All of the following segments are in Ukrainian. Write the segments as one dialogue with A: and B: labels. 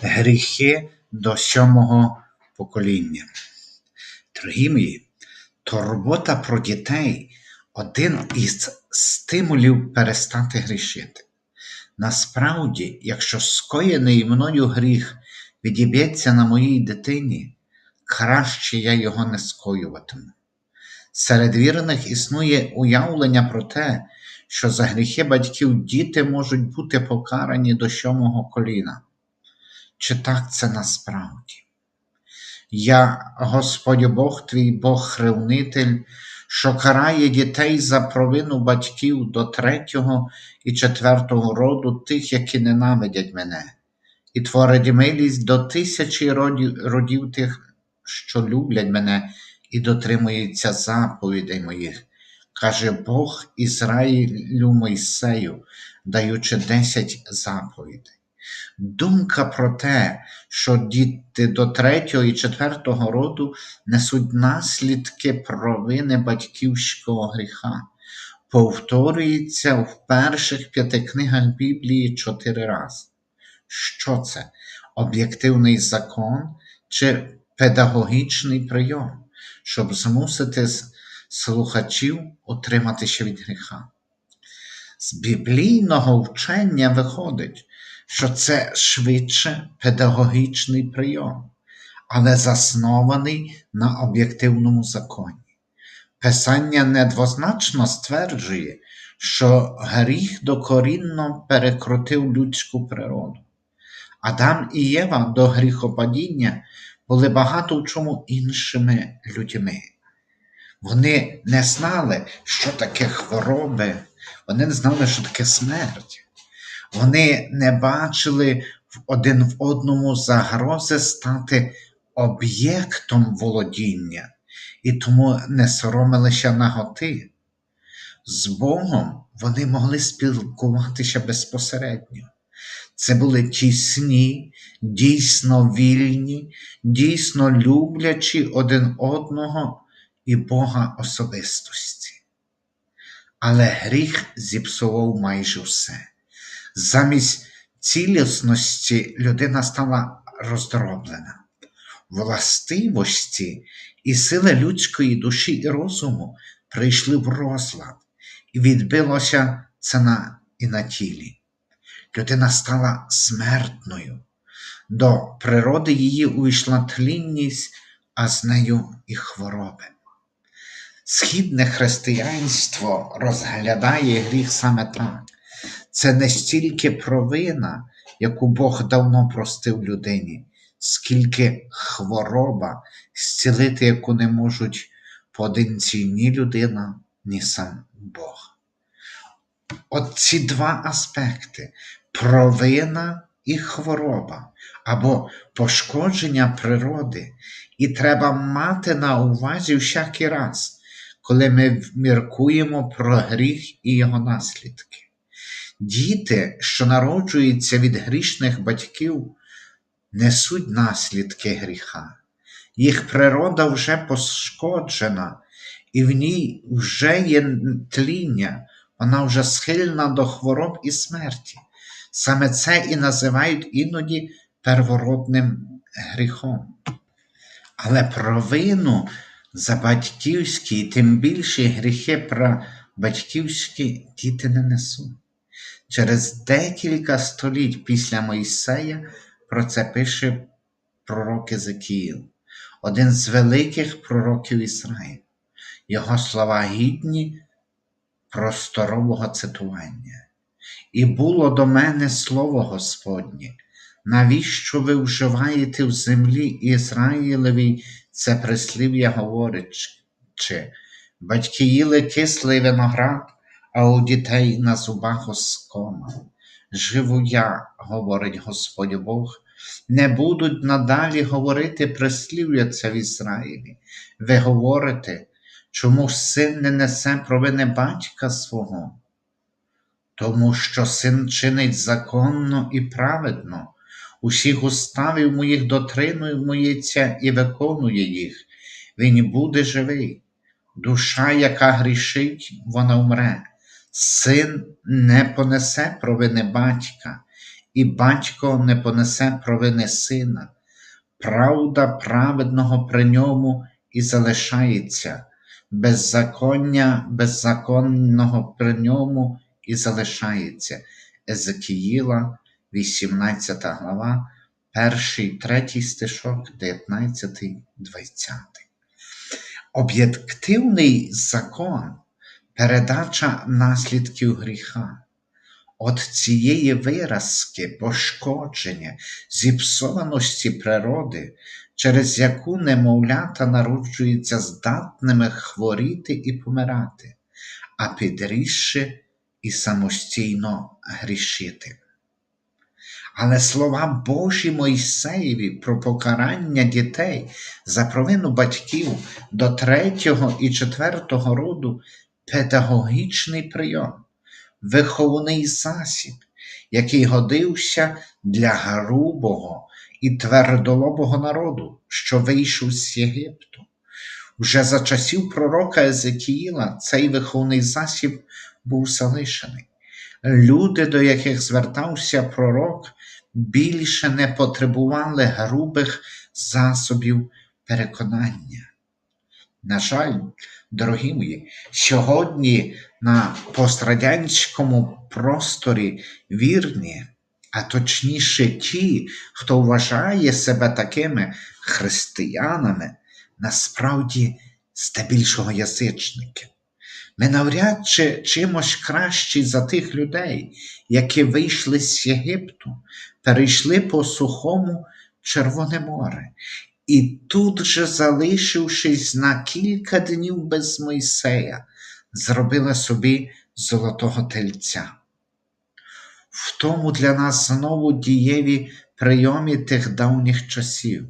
A: гріхи до сьомого покоління. Дорогі мої, турбота про дітей один із стимулів перестати грішити. Насправді, якщо скоєний мною гріх відіб'ється на моїй дитині, краще я його не скоюватиму. Серед вірних існує уявлення про те, що за гріхи батьків діти можуть бути покарані до сьомого коліна. Чи так це насправді? Я, Господь Бог твій Бог-хревнитель, що карає дітей за провину батьків до третього і четвертого роду тих, які ненавидять мене, і творить милість до тисячі родів, родів тих, що люблять мене і дотримуються заповідей моїх, каже Бог Ізраїлю Мойсею, даючи десять заповідей. Думка про те, що діти до третього і четвертого роду несуть наслідки провини батьківського гріха, повторюється в перших п'яти книгах Біблії чотири рази. Що це? Об'єктивний закон чи педагогічний прийом, щоб змусити слухачів утриматися від гріха? З біблійного вчення виходить, що це швидше педагогічний прийом, але заснований на об'єктивному законі. Писання недвозначно стверджує, що гріх докорінно перекрутив людську природу. Адам і Єва до гріхопадіння були багато в чому іншими людьми. Вони не знали, що таке хвороби, вони не знали, що таке смерть. Вони не бачили один в одному загрози стати об'єктом володіння і тому не соромилися наготи. З Богом вони могли спілкуватися безпосередньо. Це були тісні, дійсно вільні, дійсно люблячі один одного і Бога особистості. Але гріх зіпсував майже все. Замість цілісності людина стала роздроблена. Властивості і сили людської душі і розуму прийшли в розлад, і відбилося це на, і на тілі. Людина стала смертною. До природи її увійшла тлінність, а з нею і хвороби. Східне християнство розглядає гріх саме так. Це не стільки провина, яку Бог давно простив людині, скільки хвороба, зцілити, яку не можуть поодинці ні людина, ні сам Бог. От ці два аспекти провина і хвороба або пошкодження природи, і треба мати на увазі всякий раз, коли ми міркуємо про гріх і його наслідки. Діти, що народжуються від грішних батьків, несуть наслідки гріха. Їх природа вже пошкоджена, і в ній вже є тління, вона вже схильна до хвороб і смерті. Саме це і називають іноді первородним гріхом. Але провину за батьківські, і тим більше гріхи про батьківські діти не несуть. Через декілька століть після Мойсея про це пише пророк Езекіїл, один з великих пророків Ізраїлю. Його слова гідні просторового цитування. І було до мене слово Господнє, навіщо ви вживаєте в землі Ізраїлевій це прислів'я говорячи, батьки їли кислий виноград, а у дітей на зубах оскома. Живу я, говорить Господь Бог, не будуть надалі говорити прислів'я це в Ізраїлі. Ви говорите, чому син не несе провини батька свого? Тому що син чинить законно і праведно, усіх уставів моїх дотримується і виконує їх, він буде живий. Душа, яка грішить, вона вмре. Син не понесе провини батька, і батько не понесе провини сина. Правда праведного при ньому і залишається, беззаконня беззаконного при ньому і залишається. Езекіїла, 18 глава, перший, третій стишок, 19, 20. Об'єктивний закон передача наслідків гріха. От цієї виразки, пошкодження, зіпсованості природи, через яку немовлята народжуються здатними хворіти і помирати, а підрісши і самостійно грішити. Але слова Божі Мойсеєві про покарання дітей за провину батьків до третього і четвертого роду педагогічний прийом, виховний засіб, який годився для грубого і твердолобого народу, що вийшов з Єгипту. Вже за часів пророка Езекіїла цей виховний засіб був залишений. Люди, до яких звертався пророк, більше не потребували грубих засобів переконання. На жаль, дорогі мої, сьогодні на пострадянському просторі вірні, а точніше ті, хто вважає себе такими християнами, насправді здебільшого язичники. Ми навряд чи чимось кращі за тих людей, які вийшли з Єгипту, перейшли по сухому Червоне море, і тут же, залишившись на кілька днів без Мойсея, зробили собі золотого тельця. В тому для нас знову дієві прийомі тих давніх часів.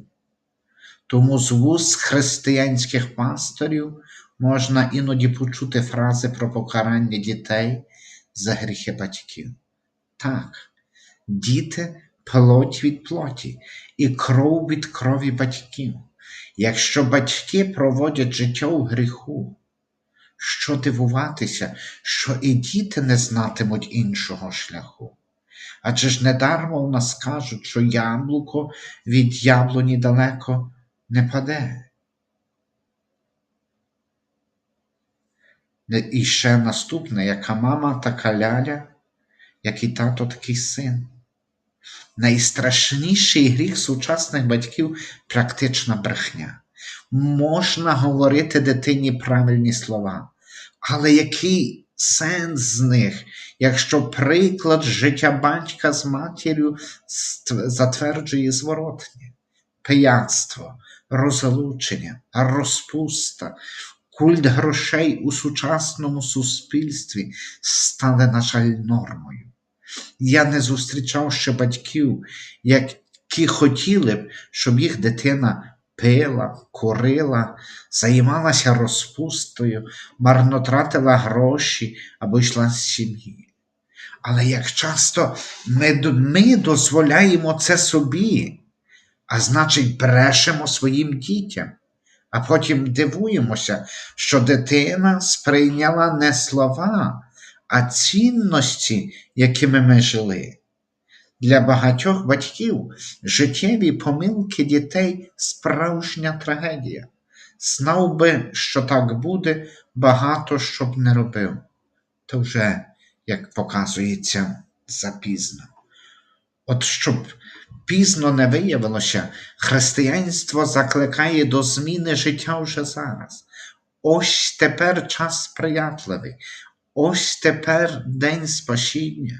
A: Тому з вуз християнських пасторів можна іноді почути фрази про покарання дітей за гріхи батьків. Так, діти плоть від плоті і кров від крові батьків. Якщо батьки проводять життя у гріху, що дивуватися, що і діти не знатимуть іншого шляху. Адже ж недармо в нас кажуть, що яблуко від яблуні далеко не паде. І ще наступне, яка мама, така ляля, як і тато, такий син. Найстрашніший гріх сучасних батьків практична брехня. Можна говорити дитині правильні слова, але який сенс з них, якщо приклад життя батька з матір'ю затверджує зворотні? Пияцтво, розлучення, розпуста, культ грошей у сучасному суспільстві стали, на жаль, нормою. Я не зустрічав ще батьків, які хотіли б, щоб їх дитина пила, курила, займалася розпустою, марнотратила гроші або йшла з сім'ї. Але як часто ми, ми дозволяємо це собі, а значить, брешемо своїм дітям, а потім дивуємося, що дитина сприйняла не слова, а цінності, якими ми жили. Для багатьох батьків життєві помилки дітей справжня трагедія. Знав би, що так буде, багато що б не робив. То вже, як показується, запізно. От щоб пізно не виявилося, християнство закликає до зміни життя вже зараз. Ось тепер час сприятливий, ось тепер день спасіння.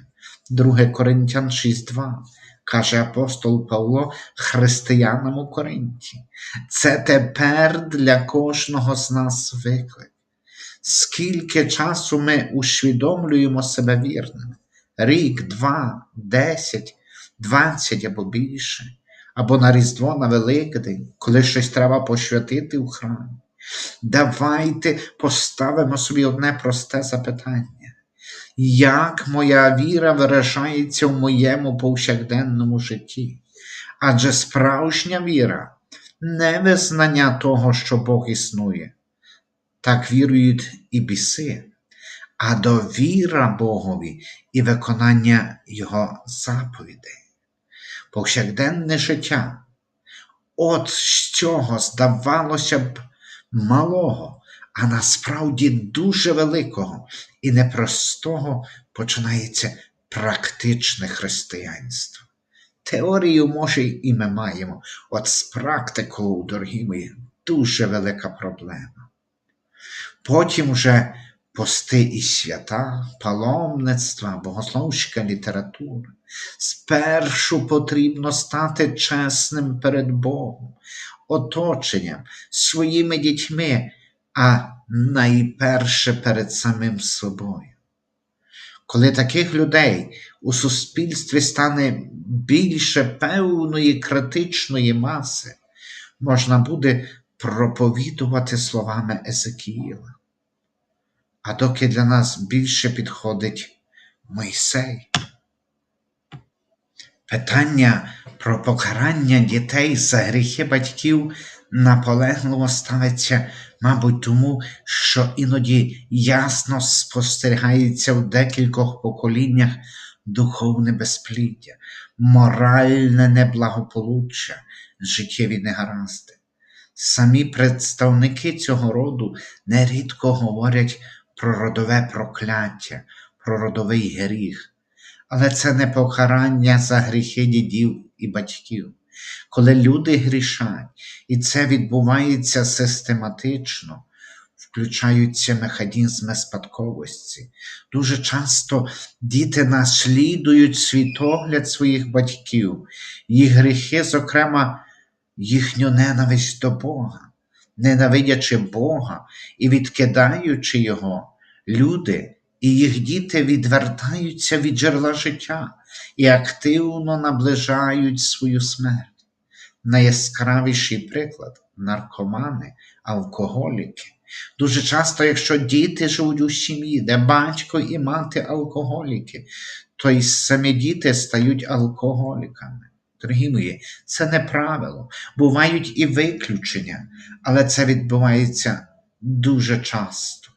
A: 2 Коринтян 6.2, каже апостол Павло християнам у Коринті. Це тепер для кожного з нас виклик. Скільки часу ми усвідомлюємо себе вірними? Рік, два, десять, двадцять або більше, або на Різдво на Великдень, коли щось треба посвятити в храмі. Давайте поставимо собі одне просте запитання як моя віра виражається в моєму повсякденному житті. Адже справжня віра не визнання того, що Бог існує. Так вірують і біси, а довіра Богові і виконання Його заповідей. Повсякденне життя. От з цього здавалося б малого, а насправді дуже великого і непростого починається практичне християнство. Теорію, може, і ми маємо, от з практикою, дорогі мої, дуже велика проблема. Потім вже пости і свята, паломництва, богословська література. Спершу потрібно стати чесним перед Богом, оточенням, своїми дітьми, а найперше перед самим собою. Коли таких людей у суспільстві стане більше певної критичної маси, можна буде проповідувати словами Езекіїла. А доки для нас більше підходить Мойсей. Питання про покарання дітей за гріхи батьків наполегливо ставиться, мабуть, тому, що іноді ясно спостерігається в декількох поколіннях духовне безпліддя, моральне неблагополуччя, життєві негаразди. Самі представники цього роду нерідко говорять про родове прокляття, про родовий гріх. Але це не покарання за гріхи дідів і батьків. Коли люди грішать, і це відбувається систематично, включаються механізми спадковості. Дуже часто діти наслідують світогляд своїх батьків, їх гріхи, зокрема, їхню ненависть до Бога, ненавидячи Бога і відкидаючи Його, люди і їх діти відвертаються від джерела життя і активно наближають свою смерть. Найяскравіший приклад наркомани, алкоголіки. Дуже часто, якщо діти живуть у сім'ї, де батько і мати алкоголіки, то й самі діти стають алкоголіками. Дорогі мої, це не правило. Бувають і виключення, але це відбувається дуже часто.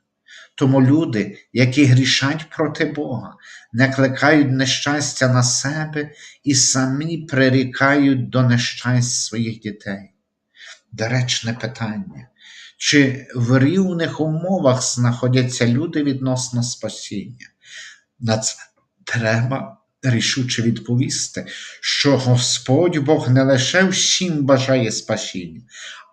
A: Тому люди, які грішать проти Бога, не кликають нещастя на себе і самі прирікають до нещасть своїх дітей. Доречне питання, чи в рівних умовах знаходяться люди відносно спасіння? На це треба рішуче відповісти, що Господь Бог не лише всім бажає спасіння,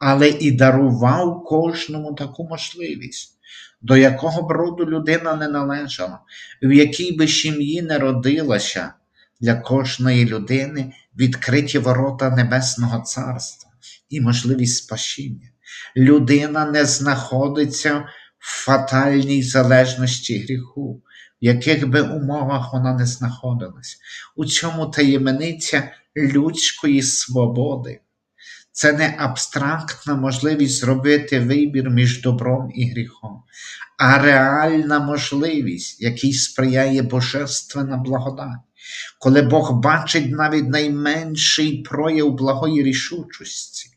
A: але і дарував кожному таку можливість до якого б роду людина не належала, в якій би сім'ї не родилася, для кожної людини відкриті ворота Небесного Царства і можливість спасіння. Людина не знаходиться в фатальній залежності гріху, в яких би умовах вона не знаходилась. У цьому таємниця людської свободи. Це не абстрактна можливість зробити вибір між добром і гріхом, а реальна можливість, якій сприяє Божественна благодать, коли Бог бачить навіть найменший прояв благої рішучості.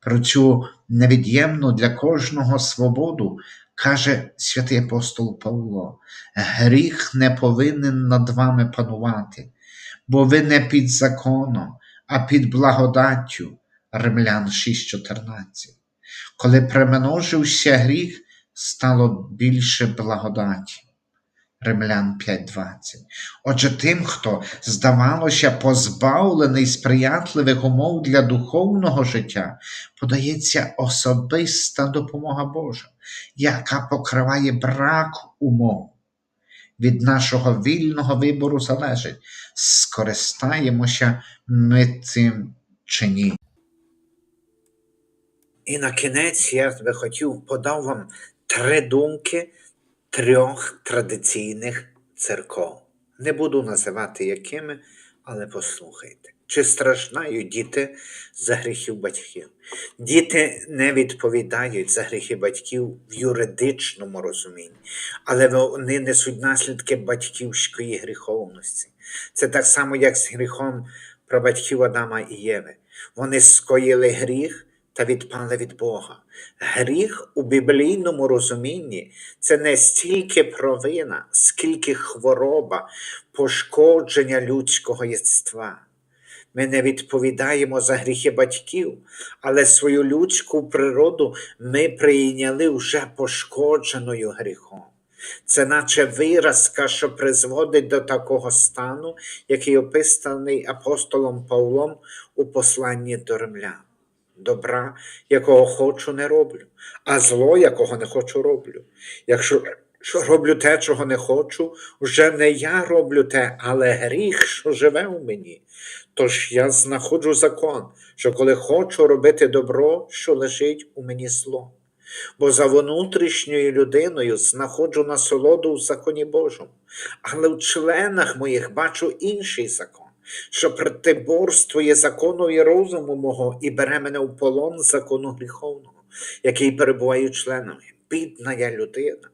A: Про цю невід'ємну для кожного свободу каже святий апостол Павло: гріх не повинен над вами панувати, бо ви не під законом, а під благодаттю. Римлян 6:14. Коли примножився гріх, стало більше благодаті. Римлян 5:20. Отже, тим, хто, здавалося, позбавлений сприятливих умов для духовного життя, подається особиста допомога Божа, яка покриває брак умов. Від нашого вільного вибору залежить, скористаємося ми цим чи ні. І на кінець я би хотів подав вам три думки трьох традиційних церков. Не буду називати якими, але послухайте. Чи страждають діти за гріхів батьків? Діти не відповідають за гріхи батьків в юридичному розумінні, але вони несуть наслідки батьківської гріховності. Це так само, як з гріхом про батьків Адама і Єви. Вони скоїли гріх, та відпали від Бога. Гріх у біблійному розумінні це не стільки провина, скільки хвороба, пошкодження людського єства. Ми не відповідаємо за гріхи батьків, але свою людську природу ми прийняли вже пошкодженою гріхом. Це наче виразка, що призводить до такого стану, який описаний апостолом Павлом у посланні до римлян. Добра, якого хочу, не роблю, а зло, якого не хочу, роблю. Якщо що роблю те, чого не хочу, вже не я роблю те, але гріх, що живе у мені. Тож я знаходжу закон, що коли хочу робити добро, що лежить у мені зло. Бо за внутрішньою людиною знаходжу насолоду в законі Божому, але в членах моїх бачу інший закон, що протиборствує закону і розуму мого і бере мене в полон закону гріховного, який перебуває членами. Бідна я людина.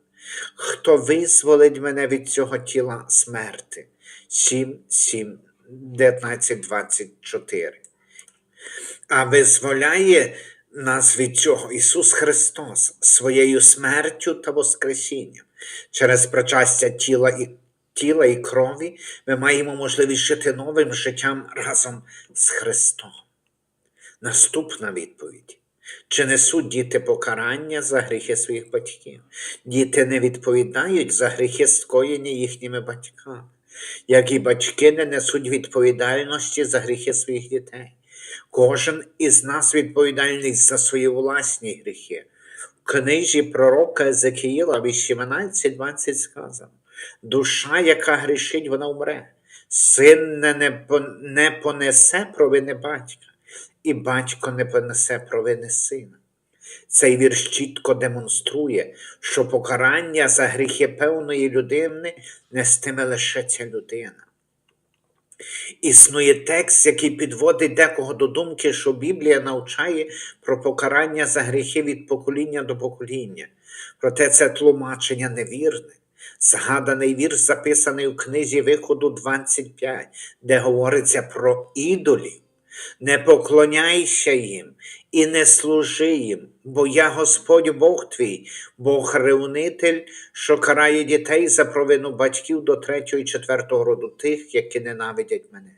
A: Хто визволить мене від цього тіла смерти? 7, 7, 19, 24. А визволяє нас від цього Ісус Христос своєю смертю та Воскресінням. Через причастя тіла і тіла і крові ми маємо можливість жити новим життям разом з Христом. Наступна відповідь. Чи несуть діти покарання за гріхи своїх батьків? Діти не відповідають за гріхи скоєні їхніми батьками, як і батьки не несуть відповідальності за гріхи своїх дітей. Кожен із нас відповідальний за свої власні гріхи. В книжі пророка Езекіїла 18.20 сказано: душа, яка грішить, вона умре, син не, не понесе провини батька, і батько не понесе провини сина. Цей вірш чітко демонструє, що покарання за гріхи певної людини нестиме лише ця людина. Існує текст, який підводить декого до думки, що Біблія навчає про покарання за гріхи від покоління до покоління. Проте це тлумачення невірне. Згаданий вірш записаний у книзі Виходу 25, де говориться про ідолів. Не поклоняйся їм і не служи їм, бо я Господь Бог твій, Бог ревнитель, що карає дітей за провину батьків до третього і четвертого роду тих, які ненавидять мене.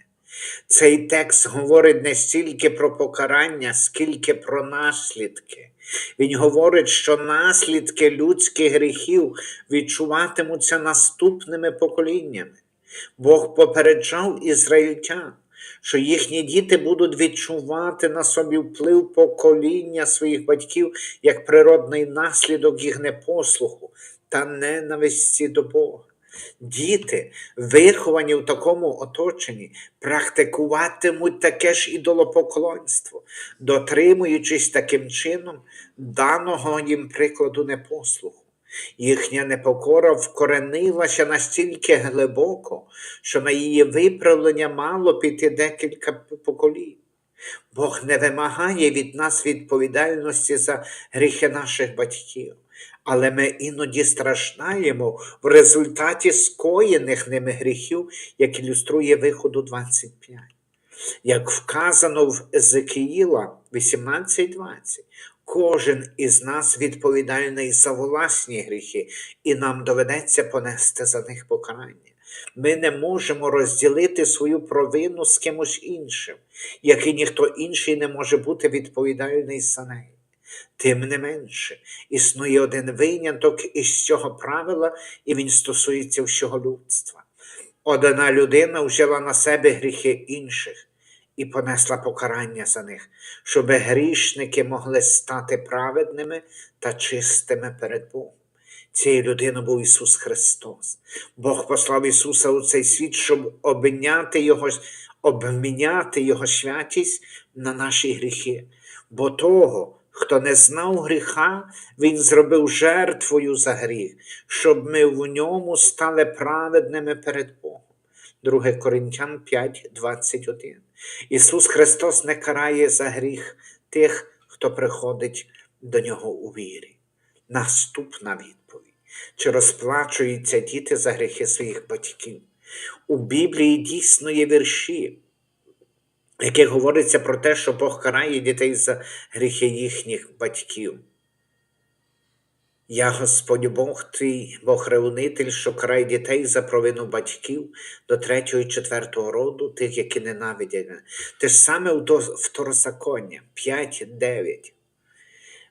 A: Цей текст говорить не стільки про покарання, скільки про наслідки. Він говорить, що наслідки людських гріхів відчуватимуться наступними поколіннями. Бог попереджав ізраїльтян що їхні діти будуть відчувати на собі вплив покоління своїх батьків як природний наслідок їх непослуху та ненависті до Бога. Діти, виховані в такому оточенні, практикуватимуть таке ж ідолопоклонство, дотримуючись таким чином даного їм прикладу непослуху. Їхня непокора вкоренилася настільки глибоко, що на її виправлення мало піти декілька поколінь. Бог не вимагає від нас відповідальності за гріхи наших батьків, але ми іноді страждаємо в результаті скоєних ними гріхів, як ілюструє виходу 25. Як вказано в Езекіїла 18.20, Кожен із нас відповідальний за власні гріхи, і нам доведеться понести за них покарання. Ми не можемо розділити свою провину з кимось іншим, як і ніхто інший не може бути відповідальний за неї. Тим не менше, існує один виняток із цього правила, і він стосується всього людства. Одна людина взяла на себе гріхи інших і понесла покарання за них, щоб грішники могли стати праведними та чистими перед Богом. Цією людиною був Ісус Христос. Бог послав Ісуса у цей світ, щоб обміняти Його обміняти Його святість на наші гріхи. Бо того, хто не знав гріха, Він зробив жертвою за гріх, щоб ми в ньому стали праведними перед Богом. 2 Коринтян 5, 21. Ісус Христос не карає за гріх тих, хто приходить до Нього у вірі. Наступна відповідь: чи розплачуються діти за гріхи своїх батьків? У Біблії дійсно є вірші, яке говориться про те, що Бог карає дітей за гріхи їхніх батьків. Я Господь Бог твій, Бог ревнитель, що карає дітей за провину батьків до третього і четвертого роду, тих, які ненавидять. Те ж саме в второзаконня 5.9.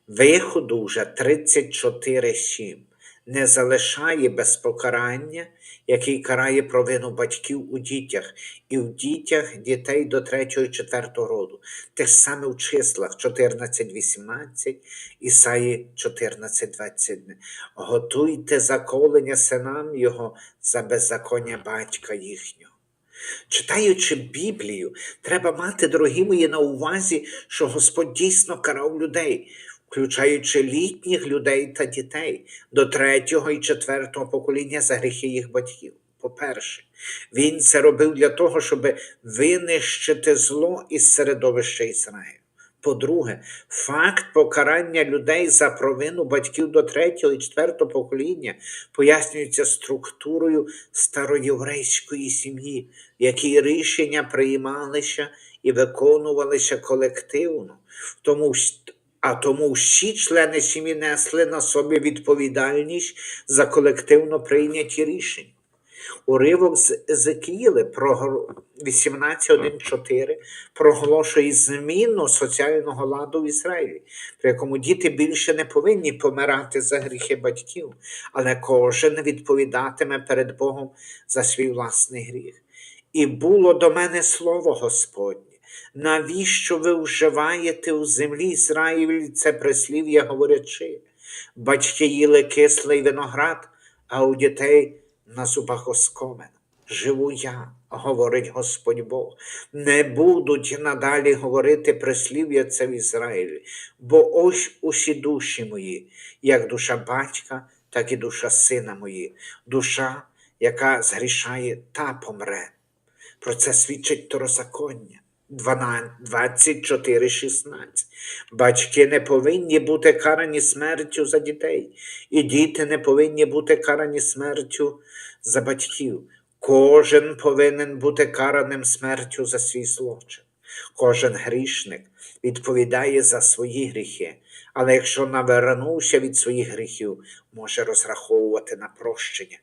A: Виходу вже 34.7 не залишає без покарання, який карає провину батьків у дітях, і в дітях дітей до 3 і 4 роду. Те ж саме в числах 14.18, Ісаї 14.21. Готуйте заколення синам його за беззаконня батька їхнього. Читаючи Біблію, треба мати, дорогі мої, на увазі, що Господь дійсно карав людей, включаючи літніх людей та дітей до третього і четвертого покоління за гріхи їх батьків. По-перше, він це робив для того, щоб винищити зло із середовища Ізраїлю. По-друге, факт покарання людей за провину батьків до третього і четвертого покоління пояснюється структурою староєврейської сім'ї, в якій рішення приймалися і виконувалися колективно. Тому, а тому всі члени сім'ї несли на собі відповідальність за колективно прийняті рішення. Уривок з Езекіли 18.1.4 проголошує зміну соціального ладу в Ізраїлі, при якому діти більше не повинні помирати за гріхи батьків, але кожен відповідатиме перед Богом за свій власний гріх. І було до мене слово Господнє. Навіщо ви вживаєте у землі Ізраїлі це прислів'я, говорячи? Батьки їли кислий виноград, а у дітей на зубах оскомин. Живу я, говорить Господь Бог, не будуть надалі говорити прислів'я це в Ізраїлі, бо ось усі душі мої, як душа батька, так і душа сина мої, душа, яка згрішає та помре. Про це свідчить Второзаконня. 24,16. Батьки не повинні бути карані смертю за дітей, і діти не повинні бути карані смертю за батьків. Кожен повинен бути караним смертю за свій злочин. Кожен грішник відповідає за свої гріхи, але якщо навернувся від своїх гріхів, може розраховувати на прощення.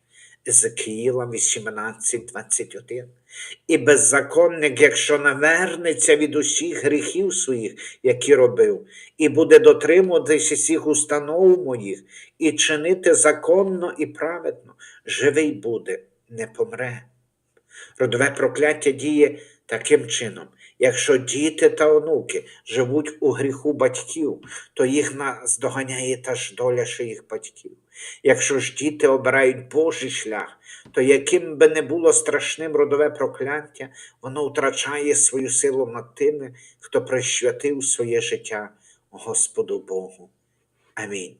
A: Езекіїла 18.21. І беззаконник, якщо навернеться від усіх гріхів своїх, які робив, і буде дотримуватися всіх установ моїх, і чинити законно і праведно, живий буде, не помре. Родове прокляття діє таким чином. Якщо діти та онуки живуть у гріху батьків, то їх наздоганяє та ж доля що їх батьків. Якщо ж діти обирають Божий шлях, то яким би не було страшним родове прокляття, воно втрачає свою силу над тими, хто присвятив своє життя Господу Богу. Амінь.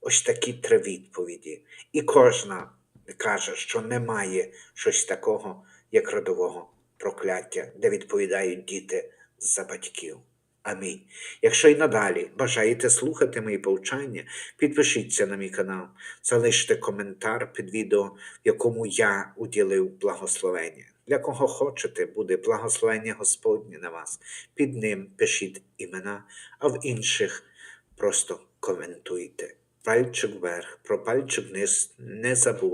A: Ось такі три відповіді. І кожна каже, що немає щось такого, як родового прокляття, де відповідають діти за батьків. Амінь. Якщо й надалі бажаєте слухати мої повчання, підпишіться на мій канал, залиште коментар під відео, в якому я уділив благословення. Для кого хочете, буде благословення Господнє на вас. Під ним пишіть імена, а в інших просто коментуйте. Пальчик вверх, про пальчик вниз не забувайте.